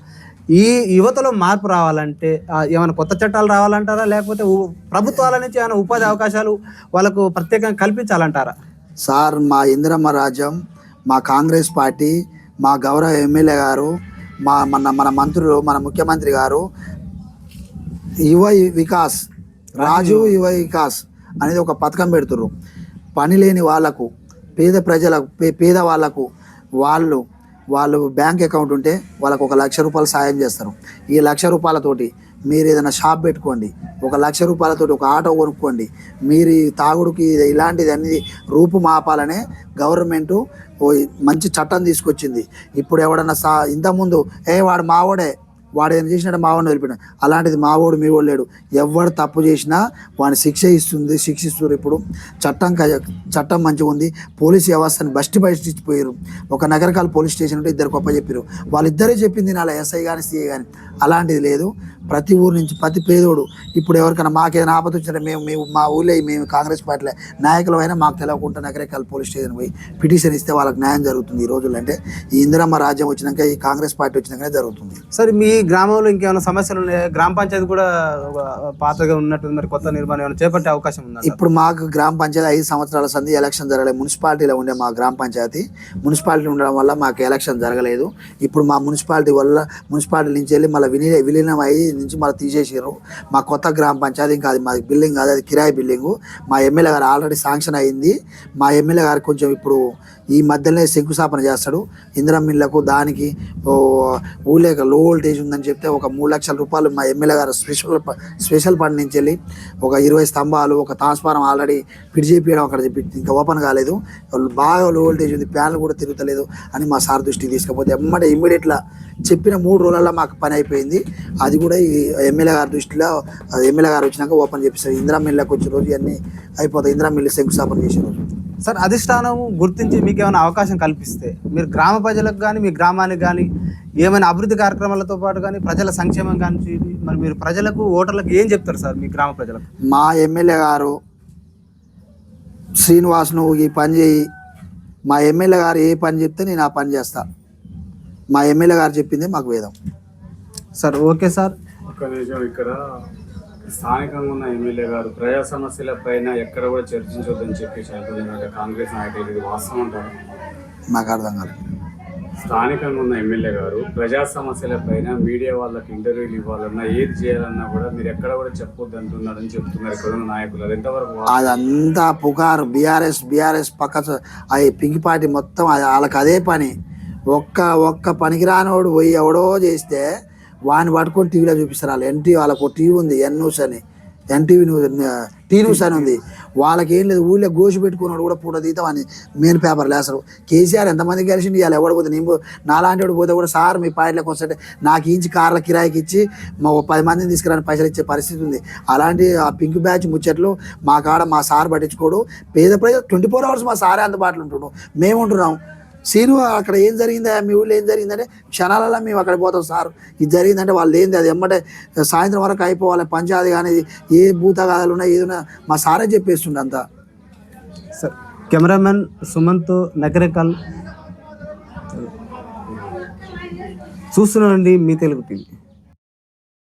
ఈ యువతలో మార్పు రావాలంటే ఏమైనా కొత్త చట్టాలు రావాలంటారా? లేకపోతే ప్రభుత్వాల నుంచి ఏమైనా ఉపాధి అవకాశాలు వాళ్ళకు ప్రత్యేకంగా కల్పించాలంటారా? సార్ మా ఇందిరమ్మ రాజ్యం మా కాంగ్రెస్ పార్టీ మా గౌరవ ఎమ్మెల్యే గారు మా మన మన మంత్రులు మన ముఖ్యమంత్రి గారు యువ వికాస్ రాజు యువ వికాస్ అనేది ఒక పథకం పెడుతుర్రు. పని లేని వాళ్ళకు పేద ప్రజలకు పేద వాళ్ళకు వాళ్ళు వాళ్ళు బ్యాంక్ అకౌంట్ ఉంటే వాళ్ళకు ఒక లక్ష రూపాయలు సాయం చేస్తారు. ఈ లక్ష రూపాయలతోటి మీరు ఏదైనా షాప్ పెట్టుకోండి ఒక లక్ష రూపాయలతోటి ఒక ఆటో కొనుక్కోండి మీరు తాగుడుకి ఇలాంటిది అన్ని రూపు మాపాలనే గవర్నమెంట్ మంచి చట్టం తీసుకొచ్చింది. ఇప్పుడు ఎవడన్నా సా ఇంతకుముందు ఏ వాడు మావోడే వాడు ఏం చేసినాడు మావాడిని వదిలిపెట్టాడు అలాంటిది మావోడు మీ వాడు లేడు. ఎవడు తప్పు చేసినా వాడిని శిక్ష ఇస్తుంది శిక్షిస్తారు ఇప్పుడు. చట్టం క- చట్టం మంచిగా ఉంది. పోలీస్ వ్యవస్థని బస్టి బయటిచ్చిపోయారు ఒక నగరకాల పోలీస్ స్టేషన్ ఉంటే ఇద్దరు గొప్ప చెప్పారు వాళ్ళిద్దరే చెప్పింది నాలా ఎస్ఐ కానీ సిఐ కానీ అలాంటిది లేదు. ప్రతి ఊరు నుంచి ప్రతి పేదోడు ఇప్పుడు ఎవరికైనా మాకేదైనా ఆపద వచ్చినా మేము మేము మా ఊళ్ళో మేము కాంగ్రెస్ పార్టీలో నాయకులు అయినా మాకు తెలియకుండా నగరకాల పోలీస్ స్టేషన్ పోయి పిటిషన్ ఇస్తే వాళ్ళకి న్యాయం జరుగుతుంది ఈ రోజుల్లో. అంటే ఈ ఇందిరమ్మ రాజ్యం వచ్చినాక ఈ కాంగ్రెస్ పార్టీ వచ్చినాకనే జరుగుతుంది. సరే మీ గ్రామంలో ఇంకేమైనా సమస్యలు ఉన్నాయా? గ్రామ పంచాయతీ కూడా పాతగా ఉన్నట్టు మరి కొత్త నిర్మాణం ఏమైనా చేపట్టే అవకాశం ఉందా ఇప్పుడు మాకు గ్రామ పంచాయతీ ఐదు సంవత్సరాల సంది ఎలక్షన్ జరగలేదు. మున్సిపాలిటీలో ఉండే మా గ్రామ పంచాయతీ మున్సిపాలిటీ ఉండడం వల్ల మాకు ఎలక్షన్ జరగలేదు. ఇప్పుడు మా మున్సిపాలిటీ వల్ల మున్సిపాలిటీ నుంచి వెళ్ళి మళ్ళీ విలీన విలీనం అయ్యి నుంచి మళ్ళీ తీసేసారు మా కొత్త గ్రామ పంచాయతీ ఇంకా అది మా బిల్డింగ్ కాదు అది కిరాయి బిల్డింగు. మా ఎమ్మెల్యే గారు ఆల్రెడీ శాంక్షన్ అయింది. మా ఎమ్మెల్యే గారు కొంచెం ఇప్పుడు ఈ మధ్యలోనే శంకుస్థాపన చేస్తాడు. ఇందిరా మిల్లకు దానికి ఊళ్ళో లో వోల్టేజ్ ఉందని చెప్తే ఒక మూడు లక్షల రూపాయలు మా ఎమ్మెల్యే గారు స్పెషల్ స్పెషల్ ఫండ్ నుంచి వెళ్ళి ఒక ఇరవై స్తంభాలు ఒక ట్రాన్స్ఫారం ఆల్రెడీ ఫిట్ చేయడం అక్కడ చెప్పి ఇంకా ఓపెన్ కాలేదు. వాళ్ళు బాగా లో వోల్టేజ్ ఉంది ప్యాన్లు కూడా తిరుగుతలేదు అని మా సార్ దృష్టికి తీసుకపోతే ఎమ్మటే ఇమ్మీడియట్లా చెప్పిన మూడు రోజులలో మాకు పని అయిపోయింది. అది కూడా ఈ ఎమ్మెల్యే గారి దృష్టిలో ఎమ్మెల్యే గారు వచ్చినాక ఓపెన్ చేపిస్తారు. ఇందిరా మిల్లకు వచ్చిన రోజు ఇవన్నీ అయిపోతాయి. ఇందిరా మిల్లు శంకుస్థాపన చేసే రోజు. సార్ అధిష్టానం గుర్తించి మీకు ఏమైనా అవకాశం కల్పిస్తే మీరు గ్రామ ప్రజలకు కానీ మీ గ్రామానికి కానీ ఏమైనా అభివృద్ధి కార్యక్రమాలతో పాటు కానీ ప్రజల సంక్షేమం కానీ మరి మీరు ప్రజలకు ఓటర్లకు ఏం చెప్తారు సార్ మీ గ్రామ ప్రజలకు? మా ఎమ్మెల్యే గారు శ్రీనివాస్ నువ్వు ఈ పని చేయి. మా ఎమ్మెల్యే గారు ఏ పని చెప్తే నేను ఆ పని చేస్తా. మా ఎమ్మెల్యే గారు చెప్పింది మాకు వేదం. Sir okay sir. ఇక్కడ స్థానికంగా ఉన్న ఎమ్మెల్యే గారు ప్రజా సమస్యల పైన ఎక్కడ కూడా చర్చించొద్దని చెప్పేసి అంటున్నారంటే కాంగ్రెస్ నాయకులు ఇది వాస్తవం అంటారు? నాకు అర్థం కాలేదు. స్థానికంగా ఉన్న ఎమ్మెల్యే గారు ప్రజా సమస్యల పైన మీడియా వాళ్ళకి ఇంటర్వ్యూలు ఇవ్వాలన్నా ఏది చేయాలన్నా కూడా మీరు ఎక్కడ కూడా చెప్పొద్దు అంటున్నారని చెప్తున్నారు ఇక్కడ ఉన్న నాయకులు. అది ఎంతవరకు? అదంతా పుకారు. బీఆర్ఎస్ బీఆర్ఎస్ పక్క చ- అవి పింకిపాటి మొత్తం అది వాళ్ళకి అదే పని. ఒక్క ఒక్క పనికిరానోడు పోయి ఎవడో చేస్తే వాడిని పట్టుకొని టీవీలో చూపిస్తారు. వాళ్ళు ఎన్టీ వాళ్ళకు టీవీ ఉంది ఎన్ న్యూస్ అని. ఎన్టీవీ న్యూస్ టీ న్యూస్ అని ఉంది. వాళ్ళకి ఏం లేదు ఊళ్ళో గోసి పెట్టుకున్నాడు కూడా పూట తీతాం అని మెయిన్ పేపర్ లేసరు కేసీఆర్ ఎంతమంది కలిసి ఇవాళ ఎవడు పోతే నేను నాలాంటి వాడు పోతే కూడా సార్ మీ పాయింట్లోకి వస్తే నాకు ఇంచి కార్ల కిరాయికి ఇచ్చి మా ఓ పది మందిని తీసుకురాని పైసలు ఇచ్చే పరిస్థితి ఉంది. అలాంటి ఆ పింక్ బ్యాచ్ ముచ్చట్లు మా కాడ మా సార్ పట్టించుకోడు. పేద ప్రజలు ట్వంటీ ఫోర్ అవర్స్ మా సారే అందుబాటులో ఉంటున్నాం మేము ఉంటున్నాం. సీను అక్కడ ఏం జరిగిందా? మీ ఊళ్ళో ఏం జరిగిందంటే క్షణాలలో మేము అక్కడ పోతాం సార్. ఇది జరిగిందంటే వాళ్ళు ఏంది? అది ఎమ్మటే సాయంత్రం వరకు అయిపోవాలి. పంచాయతీ కానీ ఏ భూతగాదాలు ఉన్నాయి ఏదైనా మా సారే చెప్పేస్తుండే అంతా సార్ కెమెరామెన్ సుమంత్ నకరేకల్ చూస్తున్నానండి మీ తెలుగు టీవీ.